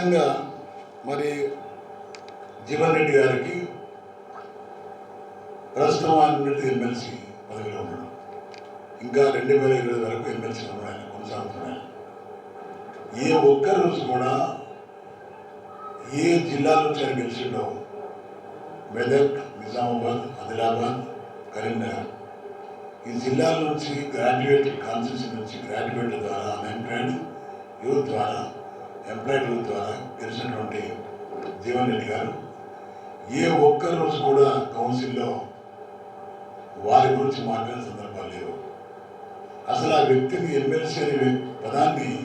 విధంగా మరి జీవన్ రెడ్డి గారికి ప్రస్తుతం ఆయన ఎమ్మెల్సీ పదవిలో ఉన్నాడు. ఇంకా రెండు వేల ఇరవై వరకు ఎమ్మెల్సీ ఉన్నాడు ఆయన కొనసాగుతున్నాడు. ఏ ఒక్క రోజు కూడా ఏ జిల్లా నుంచి ఆయన గెలిచిండో మెదక్ నిజామాబాద్ ఆదిలాబాద్ కరీంనగర్ ఈ జిల్లాల నుంచి గ్రాడ్యుయేట్ కాన్స్టిట్యూషన్ నుంచి గ్రాడ్యుయేట్ ద్వారా అన్ఎంప్లాయిడ్ యూత్ ద్వారా ఎంప్లాయిడ్ ద్వారా గెలిచినటువంటి జీవన్ రెడ్డి గారు ఏ ఒక్క రోజు కూడా కౌన్సిల్లో వారి గురించి మాట్లాడిన సందర్భాలు లేవు. అసలు ఆ వ్యక్తిని ఎమ్మెల్సీ అనే పదాన్ని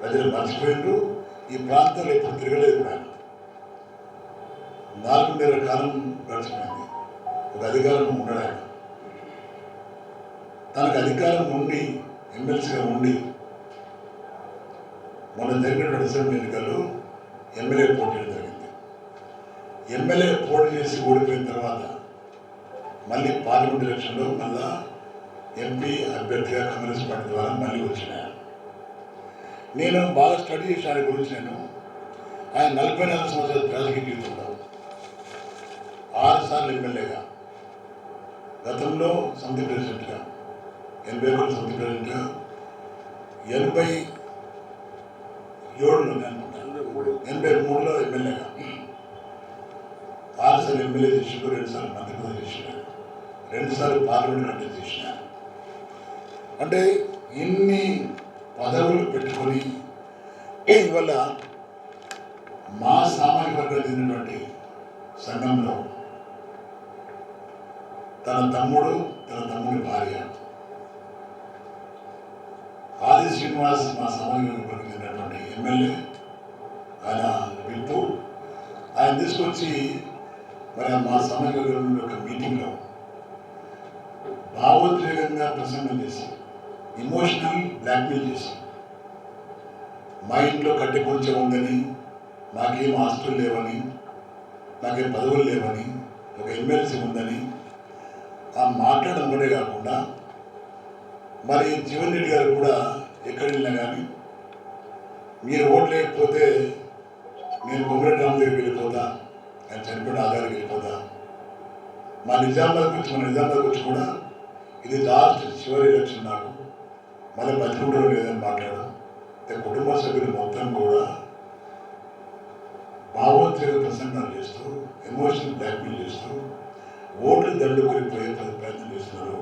ప్రజలు మర్చిపోయిండ్రు ఈ ప్రాంతంలో ఎప్పుడు తిరగలేదు కూడా. నాలుగున్నర కాలం గడిచిపోయింది. ఒక అధికారం ఉండడానికి. తనకు అధికారం ఉండి ఎమ్మెల్సీగా ఉండి మొన్న జరిగినటువంటి అసెంబ్లీ ఎన్నికల్లో ఎమ్మెల్యే పోటీ జరిగింది. ఎమ్మెల్యే పోటీ చేసి ఓడిపోయిన తర్వాత మళ్ళీ పార్లమెంట్ ఎలక్షన్లో మళ్ళా ఎంపీ అభ్యర్థిగా కాంగ్రెస్ పార్టీ ద్వారా మళ్ళీ వచ్చిన. నేను బాగా స్టడీ చేసిన ఆయన గురించి నేను ఆయన నలభై నాలుగు సంవత్సరాల రాజకీయ జీవితంలో ఆరు సార్లు ఎమ్మెల్యేగా గతంలో సమితి ప్రెసిడెంట్గా ఎనభై ఒకటి సమితి ప్రెసిడెంట్గా ఎనభై ఏడులో నేను ఎనభై మూడులో ఎమ్మెల్యేగా. ఆరు ఎమ్మెల్యే చేసిండు రెండుసార్లు సార్లు చేసిన రెండుసార్లు పార్లమెంట్ అంటే చేసిన. అంటే ఇన్ని పదవులు పెట్టుకొని ఇవల్ల మా సామాజిక వర్గాలు తిన్నటువంటి సంఘంలో తన తమ్ముడు తన తమ్ముడి భార్య ఆది శ్రీనివాస్ మా సామాజిక చెందినటువంటి ఎమ్మెల్యే ఆయన విప్పు ఆయన తీసుకొచ్చి మరి మా సామాజిక వర్గం యొక్క మీటింగ్లో భావోద్వేగంగా ప్రసంగం చేసి ఇమోషనల్ బ్లాక్మెయిల్ చేసి మా ఇంట్లో కట్టె ఉందని నాకేం ఆస్తులు లేవని నాకేం పదవులు లేవని ఒక ఎమ్మెల్సీ ఉందని ఆ మాట్లాడడం ఒకటే కాకుండా మరి జీవన్ రెడ్డి గారు కూడా ఎక్కడ వెళ్ళినా కానీ మీరు ఓట్లు లేకపోతే నేను కొమ్మరెడ్డి రామ్ దగ్గరికి వెళ్ళిపోతా నేను చనిపోయిన ఆధారికి వెళ్ళిపోతా. మా నిజామాబాద్ గురించి మన నిజామాబాద్ గురించి కూడా ఇది లాస్ట్ చివరి ఎలక్షన్ నాకు. మళ్ళీ బతికుంటారో లేదని మాట్లాడడం అంటే కుటుంబ సభ్యులు మొత్తం కూడా భావోద్వేగ ప్రసంగాలు చేస్తూ ఎమోషన్ బ్లాక్మెయిల్ చేస్తూ ఓట్లు దండుకొని పోయే ప్రయత్నం చేస్తున్నారు.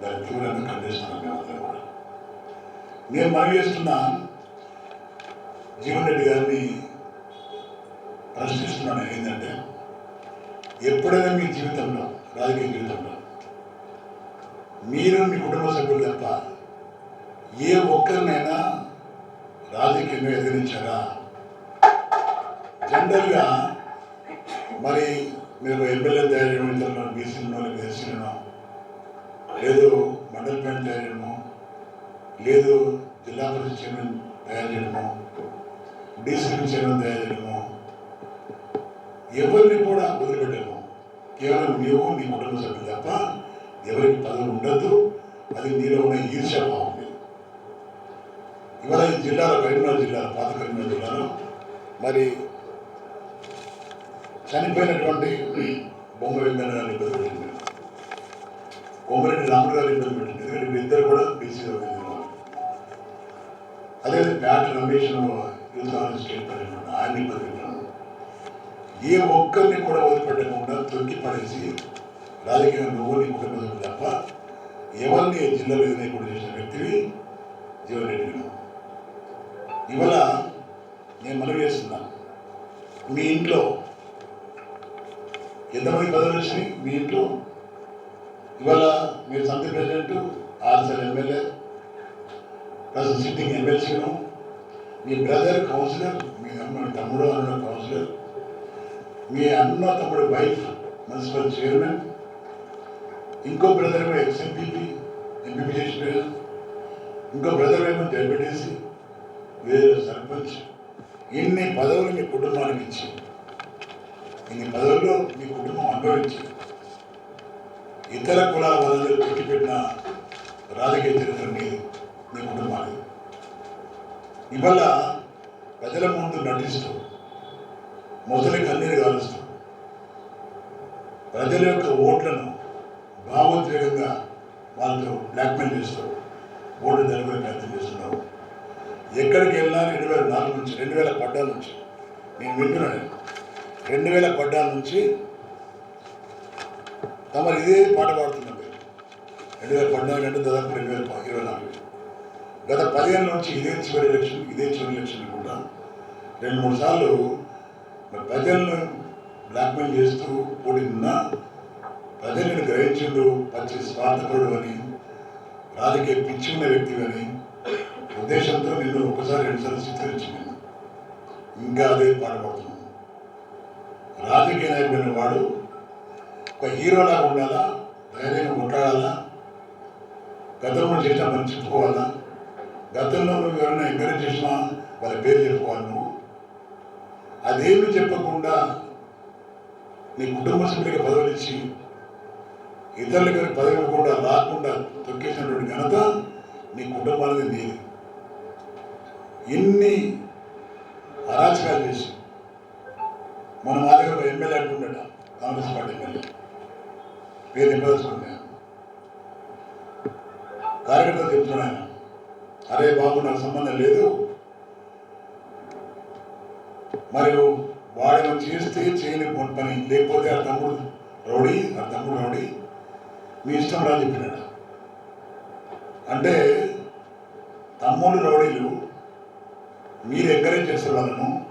దాన్ని తీవ్రంగా ఖండిస్తున్నాను మేమందరం కూడా నేను మనవి చేస్తున్నా జీవన్ రెడ్డి గారిని ప్రశ్నిస్తున్నాను ఏంటంటే ఎప్పుడైనా మీ జీవితంలో రాజకీయ జీవితంలో మీరు మీ కుటుంబ సభ్యులు తప్ప ఏ ఒక్కరినైనా రాజకీయంగా ఎదిరించారా? జనరల్గా మరి మీరు ఎమ్మెల్యే తయారు చేయడం ఇతరులను బీసీలను ఎస్సీలను లేదు మండల ప్లాన్ తయారు చేయడము లేదు జిల్లా పరిషత్ చైర్మన్ తయారు చేయడము డీసీపీ చైర్మన్ తయారు చేయడము ఎవరిని కూడా వదిలిపెట్టము. కేవలం నీవు నీ కుటుంబ సభ్యులు తప్ప ఎవరికి పదవి ఉండదు అది నీలో ఉన్న ఈర్ష్యాభావం ఉంది ఇవాళ ఈ జిల్లాలో కరీంనగర్ జిల్లాలో పాత కరీంనగర్ జిల్లాలో మరి చనిపోయినటువంటి బొమ్మ వెంకన్న గారిని పెట్టింది కోమరెడ్డి రాముడు గారిని ఇబ్బంది పెట్టింది ఎందుకంటే ఇద్దరు కూడా బీసీలో చెందిన అదే ప్యాట్ రమేష్ యూత్ స్టేట్ ప్రెసిడెంట్ ఆయన ఇబ్బంది ఏ ఒక్కరిని కూడా వదిలిపెట్టకుండా తొక్కి పడేసి రాజకీయంగా నువ్వు నీ కుటుంబ తప్ప ఎవరిని జిల్లాలో ఎదురైకుండా చేసిన వ్యక్తివి జీవన్ రెడ్డి ఇవాళ నేను మనవి చేస్తున్నాను మీ ఇంట్లో ఎంతమంది పదవులు వచ్చినాయి? మీ ఇంట్లో ఇవాళ మీరు సంత ప్రెసిడెంట్ ఆర్సల్ ఎమ్మెల్యే ప్లస్ సిట్టింగ్ ఎమ్మెల్సీను మీ బ్రదర్ కౌన్సిలర్ మీ అమ్మ తమ్ముడు అన్న కౌన్సిలర్ మీ అన్న తమ్ముడు వైఫ్ మున్సిపల్ చైర్మన్ ఇంకో బ్రదర్ ఏమో ఎక్స్ఎంపీపీ ఎంపీపీ చేసిన ఇంకో బ్రదర్ ఏమో డెప్యూటీసీ వేరే సర్పంచ్. ఇన్ని పదవులు మీ కుటుంబానికి ఇచ్చి ఇన్ని పదవుల్లో మీ కుటుంబం అనుభవించింది? ఇతర కులాల పెట్టి పెట్టిపెట్టిన రాజకీయ చరిత్ర మీ మీ కుటుంబాన్ని ఇవాళ ప్రజల ముందు నటిస్తూ మొదటి కన్నీరు కాలుస్తూ ప్రజల యొక్క ఓట్లను భావోద్వేగంగా వాళ్ళతో బ్లాక్మెయిల్ చేస్తూ ఓట్లు జరగని ప్రయత్నం చేస్తున్నారు ఎక్కడికి వెళ్ళినా రెండు వేల నాలుగు నుంచి రెండు వేల పడ్డాల నుంచి నేను వింటున్నాను రెండు వేల పడ్డాల నుంచి తమరు ఇదే పాట పాడుతున్నారు మీరు రెండు వేల పద్నాలుగు అంటే దాదాపు రెండు వేల ఇరవై నాలుగు. గత పదిహేను నుంచి ఇదే చివరి ఎలక్షన్ ఇదే చివరి ఎలక్షన్ కూడా రెండు మూడు సార్లు ప్రజలను బ్లాక్మెయిల్ చేస్తూ కూడిన ప్రజలను గ్రహించుడు పచ్చి స్వార్థపరుడు అని రాజకీయ పిచ్చి ఉన్న వ్యక్తి అని ఉద్దేశంతో నిన్ను ఒకసారి రెండుసార్లు చిత్రించింది ఇంకా అదే పాట పాడుతున్నాను. రాజకీయ నాయకుడైన వాడు ఒక హీరోలా ఉండాలా? ధైర్యంగా కొట్లాడాలా గతంలో చేసిన మనం చెప్పుకోవాలా? గతంలో నువ్వు ఎవరైనా ఎంకరేజ్ చేసినా వాళ్ళ పేరు చెప్పుకోవాలి నువ్వు? అదేమి చెప్పకుండా నీ కుటుంబ సభ్యులకి పదవులు ఇచ్చి ఇతరులకి పదవులు కూడా రాకుండా తొక్కేసినటువంటి ఘనత నీ కుటుంబానికి నీది. ఇన్ని అరాచకాలు చేసి మన మా దగ్గర ఎమ్మెల్యే అంటుండట కాంగ్రెస్ పార్టీ ఎమ్మెల్యే. పేరు చెప్పదలుచుకున్నా కార్యకర్తలు చెప్తున్నాను అరే బాబు నాకు సంబంధం లేదు. మరియు వాడిని చేస్తే చేయని పని లేకపోతే ఆ తమ్ముడు రౌడీ ఆ తమ్ముడు రౌడీ. మీ ఇష్టం రా చెప్పినాడు. అంటే తమ్ముడు రౌడీలు మీరు ఎంకరేజ్ చేసే వాళ్ళను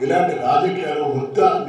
ఇలాంటి రాజకీయాలు వద్దా